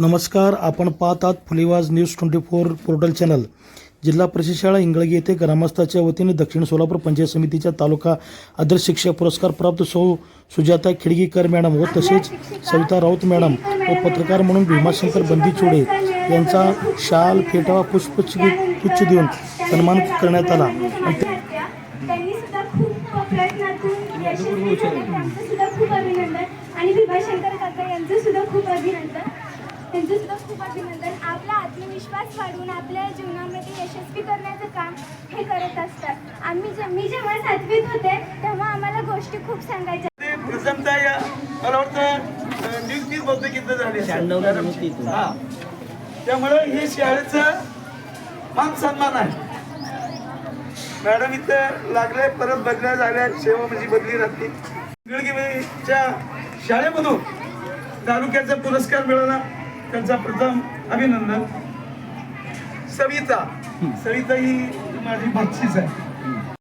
नमस्कार आपण पाहतात फुलेवाज news twenty four portal channel. जिल्हा प्रशिशाळा इंगळगी येथे ग्रामस्थाच्या वतीने दक्षिण सोलापूर पंचायत समितीच्या तालुका आदर्श शिक्षक पुरस्कार प्राप्त सौ सुजाता खिडगीकर मॅडम व तसेच सविता राऊत मॅडम व पत्रकार म्हणून भीमाशंकर बंदीचोडे यांचा शाल फेटावा पुष्प पुच्छ देऊन सन्मान करण्यात आला. आणि आणि भीमाशंकर काका यांचं सुद्धा खूप अभिनंदन त्यांचं सुद्धा खूप अभिनंदन आपला आत्मविश्वास वाढवून आपल्या जीवनामध्ये यशस्वी करण्याचं काम हे करत असतात. आम्ही जे मी जेव्हा सातवीत होते तेव्हा आम्हाला गोष्टी खूप सांगायच्या. ते प्रथमतः या मला वाटतं नियुक्तीच बहुतेक इथं झाली हा. त्यामुळं हे शाळेचं मान सन्मान आहे. मॅडम इथं लागले परत बदल्या झाल्या सेवा म्हणजे बदली राहते. निळगिरीच्या शाळेमधून तालुक्याचा पुरस्कार मिळाला. त्यांचा प्रथम अभिनंदन. सविता. सविता ही माझी बक्षीस आहे.